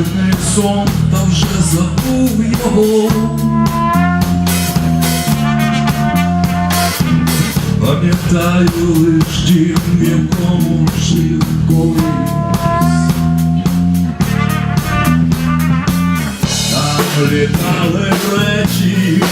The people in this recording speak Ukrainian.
дивний сон, та вже забув його. Пам'ятаю лиш дім, в якому жив колись. Там літали речі,